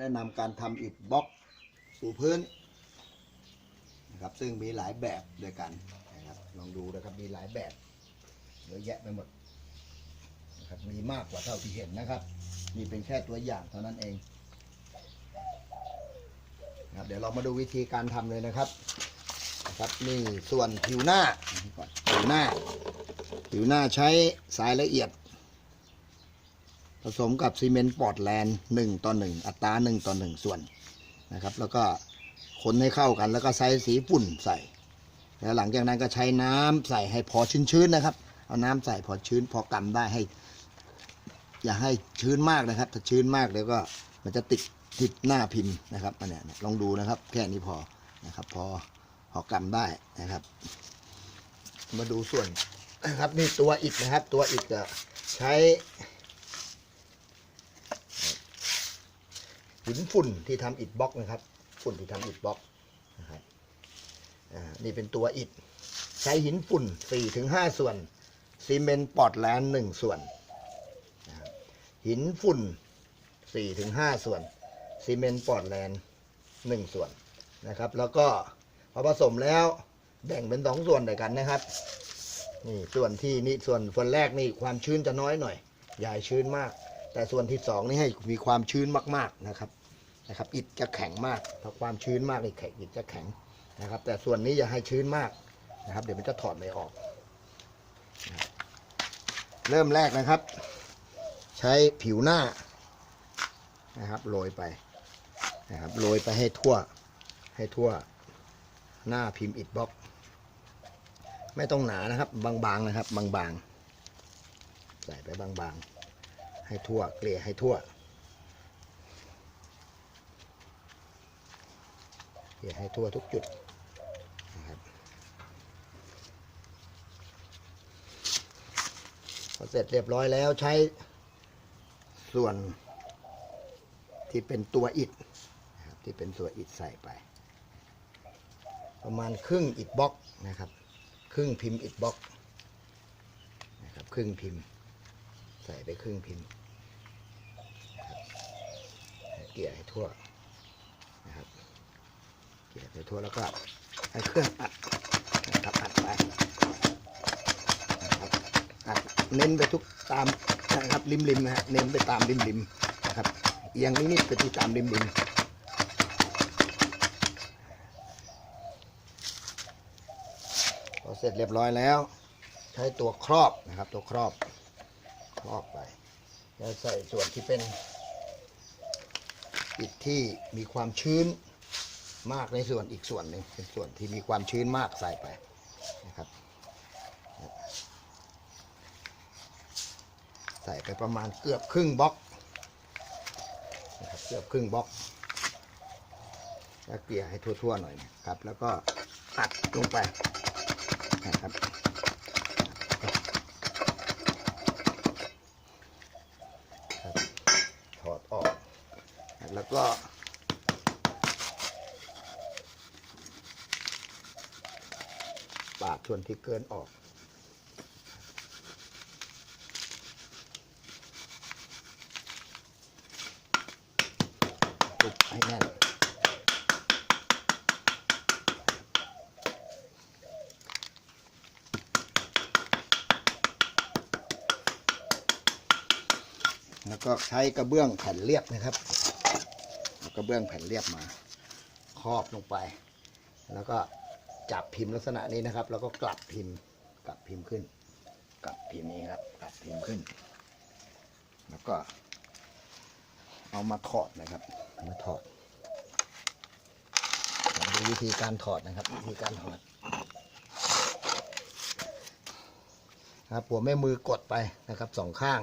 แนะนำการทำอิฐบล็อกปูพื้นนะครับซึ่งมีหลายแบบด้วยกันนะครับลองดูนะครับมีหลายแบบเยอะแยะไปหมดนะครับมีมากกว่าเท่าที่เห็นนะครับนี่เป็นแค่ตัวอย่างเท่านั้นเองนะครับเดี๋ยวเรามาดูวิธีการทำเลยนะครับนะครับนี่ส่วนผิวหน้าผิวหน้าผิวหน้าใช้สายละเอียด ผสมกับซีเมนต์ปอร์ตแลนด์หนึ่งต่อหนึ่งอัตราหนึ่งต่อหนึ่งส่วนนะครับ แล้วก็คนให้เข้ากันแล้วก็ใส่สีฝุ่นใส่ แล้วหลังจากนั้นก็ใช้น้ำใส่ให้พอชื้นๆนะครับ เอาน้ำใส่พอชื้นพอกำได้ให้ อย่าให้ชื้นมากนะครับ ถ้าชื้นมากเดี๋ยวก็มันจะติดติดหน้าพิมพ์นะครับอันนี้ลองดูนะครับ แค่นี้พอนะครับ พอพอกำได้นะครับ มาดูส่วนนะครับนี่ตัวอิฐนะครับ ตัวอิฐจะใช้ หินฝุ่นที่ทำอิฐบล็อกนะครับ ฝุ่นที่ทำอิฐบล็อกนะครับนี่เป็นตัวอิฐใช้หินฝุ่น4ถึง5ส่วนซีเมนต์ปอร์ตแลนด์1ส่วน หินฝุ่น4ถึง5ส่วนซีเมนต์ปอร์ตแลนด์1ส่วนนะครับ แล้วก็พอผสมแล้วแบ่งเป็นสองส่วนด้วยกันนะครับนี่ส่วนที่นี่ส่วนส่วนแรกนี่ความชื้นจะน้อยหน่อยอย่าให้ชื้นมาก แต่ส่วนที่สองนี่ให้มีความชื้นมาก ๆนะครับ นะครับ อิฐจะแข็งมากถ้าความชื้นมากนี่แข็งอิฐจะแข็งนะครับ แต่ส่วนนี้อย่าให้ชื้นมากนะครับ เดี๋ยวมันจะถอดไม่ออก เริ่มแรกนะครับ ใช้ผิวหน้านะครับโรยไปนะครับโรยไปให้ทั่วให้ทั่วหน้าพิมพ์อิฐบล็อก ไม่ต้องหนานะครับ บางๆนะครับ บางๆใส่ไปบางๆ ให้ทั่วเกลี่ยให้ทั่ว เกลี่ยให้ทั่วทุกจุดนะครับพอเสร็จเรียบร้อยแล้วใช้ส่วนที่เป็นตัวอิฐนะครับที่เป็นตัวอิฐใส่ไป ประมาณครึ่งอิฐบล็อกนะครับ ครึ่งพิมพ์อิฐบล็อกนะครับครึ่งพิมพ์ ใส่ไปครึ่งพิมพ์เกลี่ยให้ทั่วนะครับ เกี่ยไปทั่วแล้วก็ให้เครื่องอัดนะครับอัดไปนะครับอัดเน้นไปทุกตามนะครับริมริมนะฮะเน้นไปตามริมริมนะครับเอียงนิดๆไปที่ตามริมริมพอเสร็จเรียบร้อยแล้ว ใช้ตัวครอบนะครับ ตัวครอบครอบไปแล้วใส่ส่วนที่เป็นอิฐที่มีความชื้น มากในส่วนอีกส่วนหนึ่งเป็นส่วนที่มีความชื้นมากใส่ไปนะครับ ใส่ไปประมาณเกือบครึ่งบล็อกนะครับเกือบครึ่งบล็อกแล้วเกลี่ยให้ทั่วๆหน่อยนะครับ แล้วก็อัดลงไปนะครับถอดออก แล้วก็ ปาดส่วนที่เกินออก ตุบให้แน่น แล้วก็ใช้กระเบื้องแผ่นเรียบนะครับกระเบื้องแผ่นเรียบมา ครอบลงไป แล้วก็ จับพิมพ์ลักษณะนี้นะครับ แล้วก็กลับพิมพ์กลับพิมพ์ขึ้น กลับพิมพ์นี้ครับ กลับพิมพ์ขึ้น แล้วก็ เอามาถอดนะครับมาถอดดูวิธีการถอดนะครับ วิธีการถอดครับผมแม่มือกดไปนะครับสองข้าง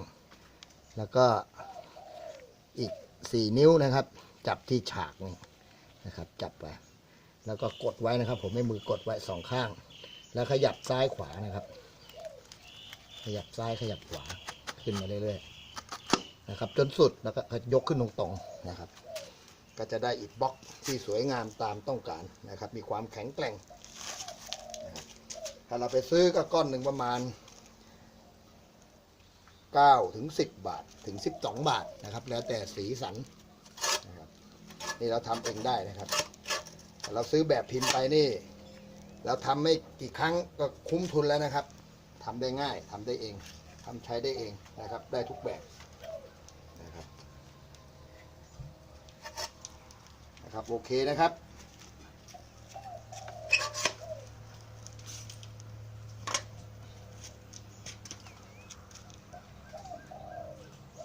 แล้วก็อีกสี่นิ้วนะครับ จับที่ฉากนี่นะครับ จับไป แล้วก็กดไว้นะครับ ผมให้มือกดไว้สองข้าง แล้วขยับซ้ายขวานะครับ ขยับซ้ายขยับขวาขึ้นมาเรื่อยๆนะครับ จนสุดแล้วก็ยกขึ้นตรงๆนะครับ ก็จะได้อิฐบล็อกที่สวยงามตามต้องการนะครับ มีความแข็งแกร่งถ้าเราไปซื้อก็ก้อนหนึ่งประมาณ9ถึง 10 บาทถึง 12 บาทนะครับ แล้วแต่สีสันนะครับนี่เราทำเองได้นะครับ เราซื้อแบบพิมพ์ไปนี่ เราทำไม่กี่ครั้งก็คุ้มทุนแล้วนะครับทำได้ง่ายทำได้เองทำใช้ได้เองนะครับ ได้ทุกแบบนะครับนะครับโอเคนะครับ